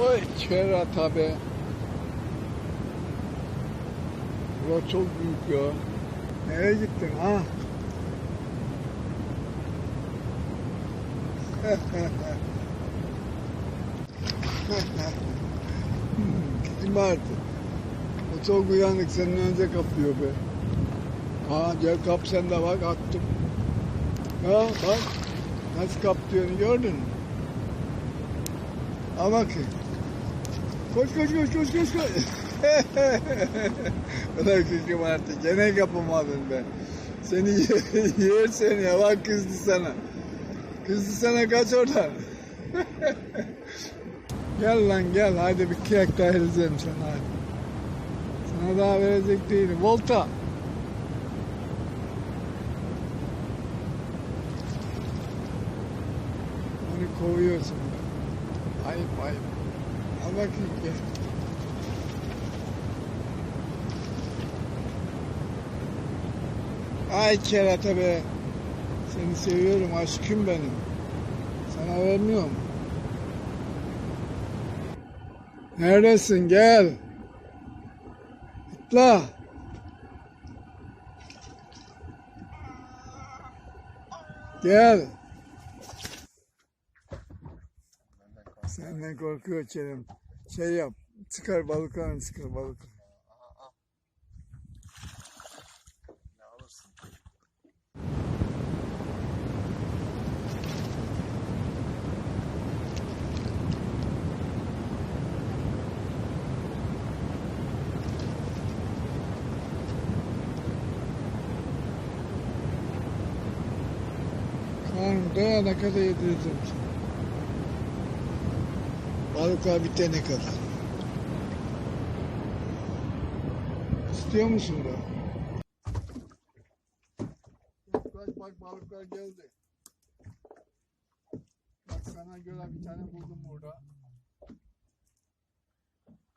Oy kerata be. Bura çok büyük ya. Nereye gittin ha? Gittim artık. O çok uyanık senin önce kapıyor be. Ha gel kap sen de bak attım. Ha bak. Nasıl kaptığını gördün mü? Al bakayım. Koş koş koş koş koş koş. Ulan kızım artık gene yapamadın be. Seni yer, seni ya bak kızdı sana. Kızdı sana kaç oradan. gel lan gel hadi bir kek daha vereceğim sana hadi. Sana daha verecek değilim. Volta. Onu kovuyorsun. Ayıp ayıp. Bakayım gel. Ay kerata be. Seni seviyorum aşkım benim. Sana vermiyorum. Neredesin gel. Atla. Gel. Senden korkuyor Kerem. Şey yap. Çıkar balıklarını çıkar balık. Ne alırsın? Karnım doyana kadar yedireceğim. Balıklar bitene kadar. İstiyor musun da? Bak bak balıklar geldi. Bak sana göre bir tane buldum burada.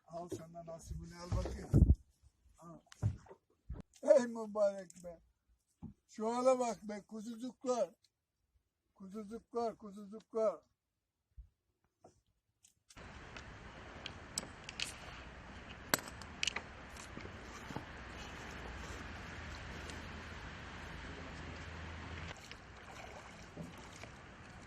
Al senden nasibini al bakayım. Al. Ey mübarek be. Şu hala bak be kuzucuklar. Kuzucuklar, kuzucuklar.